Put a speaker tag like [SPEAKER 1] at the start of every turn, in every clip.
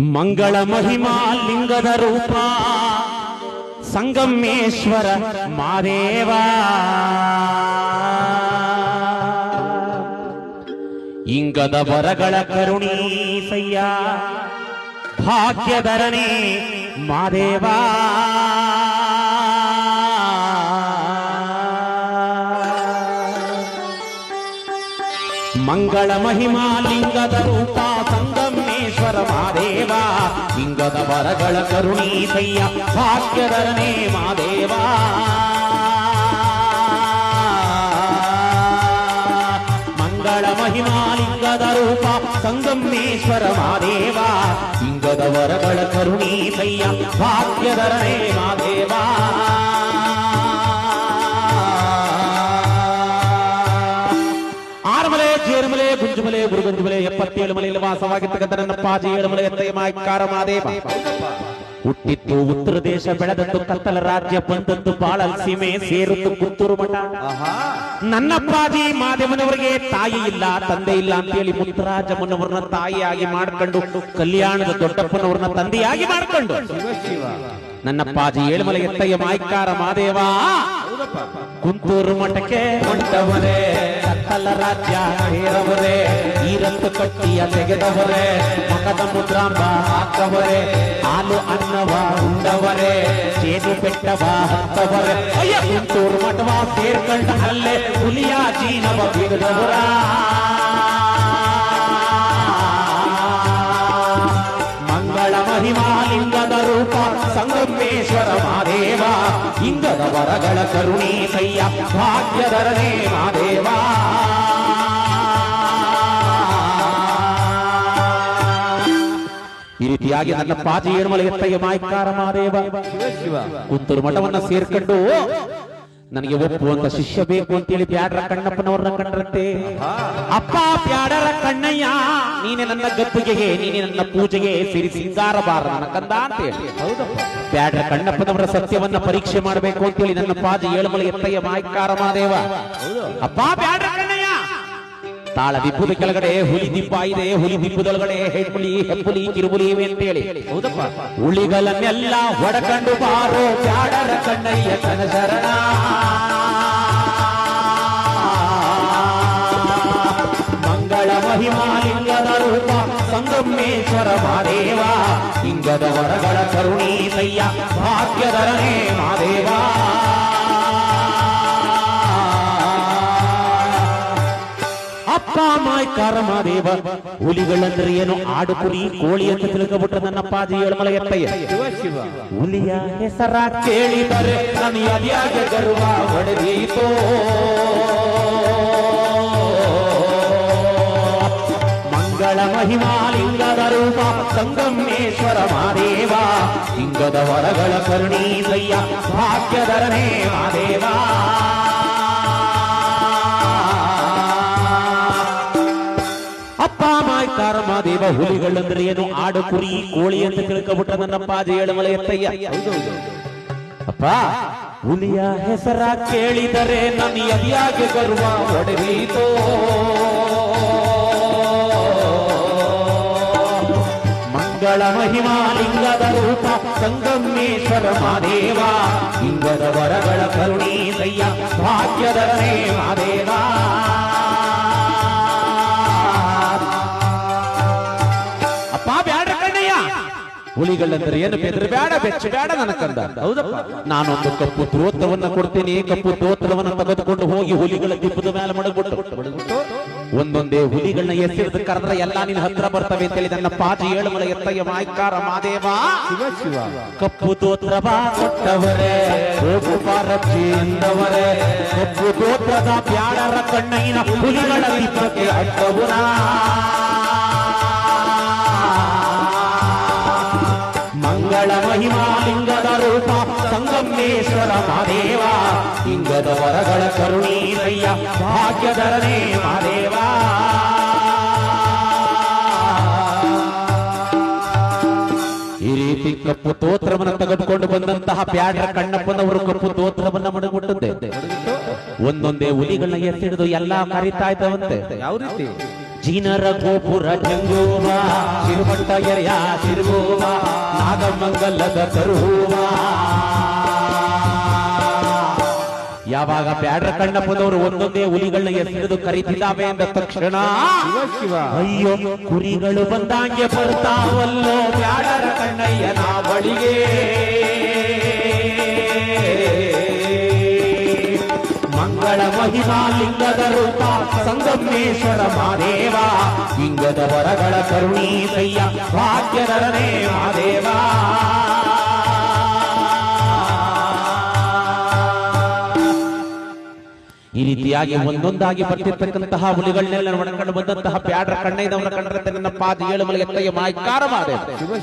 [SPEAKER 1] ಮಂಗಳ ಮಹಿಮಾ ಲಿಂಗದ ರೂಪ ಸಂಗಮೇಶ್ವರ ಮಾದೇವ. ಇಂಗದ ವರಗಳ ಕರುಣೀಸಯ್ಯ ಭಾಗ್ಯಧರಣಿ ಮಾದೇವ. ಮಂಗಳ ಮಹಿಮಾ ಲಿಂಗದ ರೂಪ ಸಂಗಮೇಶ್ವರ ಮಾದೇವ ಲಿಂಗದ ವರಗಳ ಕರುಣೀಸಯ್ಯ ಭಾಗ್ಯದರನೇ ಮಾದೇವ ಮಂಗಳ ಮಹಿಮಾ ಲಿಂಗದ ರೂಪ ಸಂಗಮೇಶ್ವರ ಮಾದೇವ ಲಿಂಗದ ವರಗಳ ಕರುಣೀಸಯ್ಯ ಭಾಗ್ಯದರನೇ ಮಾದೇವ ಜೇರುಮಲೆ ಗುಂಜುಮಲೆ ಗುರುಗಂಜುಮಲೆ ಎಪ್ಪತ್ತೇಳು ಮಲೆಯಲ್ಲಿ ವಾಸವಾಗಿರ್ತಕ್ಕಂಥ ನನ್ನ ಮಾದೇವ ಹುಟ್ಟಿತ್ತು ಉತ್ತರ ದೇಶ ಬೆಳೆದದ್ದು ಕತ್ತಲ ರಾಜ್ಯ ಬಂದದ್ದು ಬಾಳ ಸೀಮೆ ಸೇರುತ್ತು ಪುತ್ತೂರು ಮಠ. ಮಾದೇವನವರಿಗೆ ತಾಯಿ ಇಲ್ಲ, ತಂದೆ ಇಲ್ಲ ಅಂತೇಳಿ ಮುತ್ತರಾಜಮ್ಮನವರನ್ನ ತಾಯಿಯಾಗಿ ಮಾಡ್ಕೊಂಡು, ಕಲ್ಯಾಣದ ದೊಡ್ಡಪ್ಪನವರನ್ನ ತಂದೆಯಾಗಿ ಮಾಡ್ಕೊಂಡು. ನನ್ನ ಪಾಜಿ ಏಳುಮಲೆ ಎತ್ತಯ್ಯ ಮಾಯ್ಕಾರ ಮಾದೇವ ಕುಂತೂರು ಮಠಕ್ಕೆ ಹೊಂಟವರೇ ಕತ್ತಲ ರಾಜ್ಯ ಹೇರವರೇ ಈರತ್ತು ಕಟ್ಟಿಯ ತೆಗೆದವರೇ ಮಕದ ಮುದ್ರಾಂಬ ಹಾಕವರೇ, ಹಾಲು ಅನ್ನವ ಉಂಡವರೇ ಚೇದು ಬೆಟ್ಟವ ಹತ್ತವರೇ. ಅಯ್ಯ ಮಠವ ಸೇರ್ಕೊಂಡ ಅಲ್ಲೇ ಹುಲಿಯ ಜೀನವ ಬಿಡದವರ ಇಂಗದ ವರಗಳ ಕರುಣಿ ಸಯ್ಯ ಭಾಗ್ಯಧರನೇ ಮಾದೇವ. ಈ ರೀತಿಯಾಗಿ ನನ್ನ ಪಾತಿ ಏನು ಮಲಗತ್ತಯ್ಯ ಮಾಯ್ಕಾರ ಮಾದೇವ. ಕುಂತೂರು ಮಠವನ್ನ ಸೇರ್ಕೊಂಡು ನನಗೆ ಒಪ್ಪುವಂತ ಶಿಷ್ಯ ಬೇಕು ಅಂತೇಳಿ ಬ್ಯಾಡ್ರ ಕಣ್ಣಪ್ಪನವ್ರನ್ನ ಕಂಡ್ರಂತೆ. ಅಪ್ಪ ಬ್ಯಾಡರ ಕಣ್ಣಯ್ಯ, ನೀನೆ ನನ್ನ ಗದ್ದುಗೆಗೆ ನೀನೆ ನನ್ನ ಪೂಜೆಗೆ ಸಿರಿ ಸಿಂಗಾರಬಾರ ನನ್ನ ಕಂದ ಅಂತೇಳಿ. ಬ್ಯಾಡ್ರ ಕಣ್ಣಪ್ಪನವರ ಸತ್ಯವನ್ನ ಪರೀಕ್ಷೆ ಮಾಡಬೇಕು ಅಂತೇಳಿ ನನ್ನ ಪಾದ ಏಳುಮಲೆ ಎತ್ತಯ್ಯ ಮಾಯಕಾರ ಮಹಾದೇವ. ಅಪ್ಪ ಬ್ಯಾಡ್ರ ಕಣ್ಣಯ್ಯ, ತಾಳ ದಿಬ್ಬದ ಕೆಳಗಡೆ ಹುಲಿ ದಿಬ್ಬ ಇದೆ, ಹುಲಿ ದಿಬ್ಬದೊಳಗಡೆ ಹೆಣ್ಣುಲಿ, ಹೆಪ್ಪುಲಿ, ಕಿರುಬುಲಿ ಇವೆ ಅಂತೇಳಿ. ಹೌದಪ್ಪ ಹುಲಿಗಳನ್ನೆಲ್ಲ ಹೊಡಕಂಡು ಬಾರೋ ಬ್ಯಾಡರ ಕಣ್ಣಯ್ಯ ಕನ ಶರಣ ಮಂಗಳ ಮಹಿಮಾ ಲಿಂಗದ ರೂಪ ಸಂಗಮೇಶ್ವರ ಮಾದೇವ ಲಿಂಗದ ವರಗಳ ಕರುಣಿ ಸಯ್ಯ ಭಾಗ್ಯಧರಣೆ ಮಾದೇವ ಅಪ್ಪ ಮಾಯ್ಕಾರ ಮಾದೇವ ಹುಲಿಗಳಂದ್ರೆ ಏನು ಆಡು ಕುರಿ ಕೋಳಿ ಅಂತ ತಿಳ್ಕೊಬಿಟ್ಟ ನನ್ನ ಪಾಜಿ ಏಳುಮಲ ಎತ್ತಯ್ಯ ಹುಲಿಯ ಹೆಸರ ಕೇಳಿದರೆ ನನ್ನ ಎದೆಯಾಗೆ ಗರ್ವ ಹೊಡೆದೀತೋ ಮಂಗಳ ಮಹಿಮಾ, ಲಿಂಗದ ರೂಪ ಸಂಗಮೇಶ್ವರ ಮಾದೇವ ಲಿಂಗದ ವರಗಳ ಕರುಣಿ ಸಯ್ಯ ಮಾದೇವ ಮಾಯ್ಕಾರ ಮಾದೇವ ಹುಲಿಗಳಂದ್ರೆ ಏನು? ಆಡು, ಕುರಿ, ಕೋಳಿ ಅಂತ ತಿಳ್ಕೊಬಿಟ್ಟ ನನ್ನ ಪಾಜಿ ಏಳುಮಲೆ ಎತ್ತಯ್ಯ. ಅಪ್ಪ, ಹುಲಿಯ ಹೆಸರ ಕೇಳಿದರೆ ನನ್ನ ಅದಿಯಾಗಿ ಗರ್ವ ಹೊಡೆದೀತೋ ಮಂಗಳ ಮಹಿಮಾ ಲಿಂಗದ ರೂಪ ಸಂಗಮೇಶ್ವರ ಮಾದೇವ ಲಿಂಗದ ವರಗಳ ಕರುಣಿ ಸಯ್ಯ ಹುಲಿಗಳಂದ್ರೆ ಏನು ಬೆದ್ರ ಬೇಡ ಬೆಚ್ಚ ಬೇಡ ನನಕಂದ ಕಂದ. ಹೌದಪ್ಪ. ನಾನೊಂದು ಕಪ್ಪು ದ್ರೋತ್ರವನ್ನ ಕೊಡ್ತೀನಿ. ಕಪ್ಪು ದ್ರೋತ್ರವನ್ನ ತೆಗೆದುಕೊಂಡು ಹೋಗಿ ಹುಲಿಗಳ ದಿಬ್ಬದ ಮೇಲೆ ಮಡಗ್ಬಿಟ್ಟು. ಒಂದೊಂದೇ ಹುಲಿಗಳನ್ನ ಎಸೆದು ಕರೆದ್ರೆ ಎಲ್ಲಾ ನಿನ್ನ ಹತ್ರ ಬರ್ತವೆ ಅಂತೇಳಿ ನನ್ನ ಪಾಜಿ ಮಳೆ ಎತ್ತಯ್ಯ ಮಾಯ್ಕಾರ ಮಾದೇವ. ಕಪ್ಪು ತೋತ್ರವ ಕೊಟ್ಟವರೇ ಪಾರಚ್ಚಿ ಎಂದವರೇ ಕಪ್ಪು ದೋತ್ರದ ಬ್ಯಾಡರ ಕಣ್ಣಿನ ಹುಲಿಗಳ ದಿಬ್ಬಕ್ಕೆ ಅಡ್ಡವುನ. ಸಂಗಮೇಶ್ವರ ಮಾದೇವ ಇಂಗದ ವರಗಳ ಕರುಣೀರಯ್ಯ ಭಾಗ್ಯಧರನೇ ಮಾದೇವ ಈ ರೀತಿ ಕಪ್ಪು ತೋತ್ರವನ್ನು ತೆಗೆದುಕೊಂಡು ಬಂದಂತಹ ಪ್ಯಾಡ್ರ ಕಣ್ಣಪ್ಪನವರು ಕಪ್ಪು ತೋತ್ರವನ್ನ ಮಡಗುಟ್ಟದ್ದೆ ಒಂದೊಂದೇ ಹುಲಿಗಳನ್ನ ಎತ್ತಿಡಿದು ಎಲ್ಲಾ ಕರಿತಾ ಇದ್ದವಂತೆ.
[SPEAKER 2] ಯಾವ ರೀತಿ?
[SPEAKER 1] ಜೀನರ ಗೋಪುರ ಜಂಗೂವ ತಿರುಪಟ್ಟ ಎರೆಯ ತಿರುಗುವ ನಾಗಮಂಗಲದ ತರುವ ಯಾವಾಗ ಬ್ಯಾಡ್ರ ಕಣ್ಣಪ್ಪದವರು ಒಂದೊಂದೇ ಹುಲಿಗಳನ್ನ ಎಸೆದು ಕರೀತಿದ್ದಾವೆ ಎಂದ ತಕ್ಷಣ ಅಯ್ಯೋ, ಕುರಿಗಳು ಬಂದಂಗೆ ಬರ್ತಾವಲ್ಲೋ ಬ್ಯಾಡರ ಕಣ್ಣಯ್ಯನ ಬಳಿಗೆ. ಮಂಗಳ ಮಹಿಮಾ ಲಿಂಗದ ರೂಪ, ಸಂಗಮೇಶ್ವರ ಮಾದೇವ ಲಿಂಗದ ವರಗಳ ಕರುಣೀಸಯ್ಯ ಭಾಗ್ಯಧರನೇ ಮಾದೇವ ಈ ರೀತಿಯಾಗಿ ಒಂದೊಂದಾಗಿ ಬರ್ತಿರ್ತಕ್ಕಂತಹ ಹುಲಿಗಳನ್ನೆಲ್ಲ ಒಣಕೊಂಡು ಬಂದಂತಹ ಪ್ಯಾಡ್ರ ಕಣ್ಣೈದವರ ಕಂಡ್ರೆ ನನ್ನ ಪಾದ ಏಳು ಮಲೆ ಎತ್ತಯ್ಯ ಮಾಯ್ಕಾರ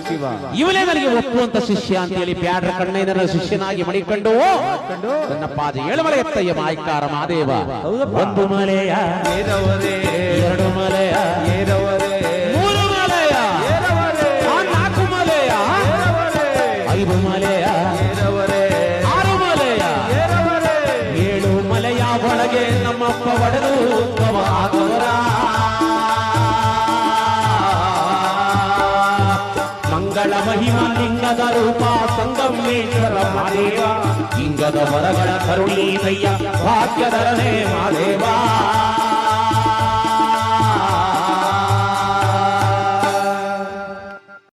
[SPEAKER 2] ಶಿವ
[SPEAKER 1] ಇವನೇ ನನಗೆ ಒಪ್ಪುವಂತ ಶಿಷ್ಯ ಅಂತ ಹೇಳಿ ಪ್ಯಾಡ್ರ ಕಣ್ಣೈದನ ಶಿಷ್ಯನಾಗಿ ಮಡಿಕೊಂಡು ನನ್ನ ಪಾದ ಏಳು ಮಲೆ ಎತ್ತಯ್ಯ ಮಾಯಕಾರ ಮಾದೇವ. ಒಂದು ಮಲೆಯ
[SPEAKER 2] ಏರವರೇ.
[SPEAKER 1] ಎರಡು ಮಲೆಯ ಸಂಗಮೇಶ್ವರ ಮಾದೇವ ಇಂಗದ ವರಗಳ ಕರುಣೀಸಯ್ಯ ಭಾಗ್ಯಧರನೇ ಮಾದೇವ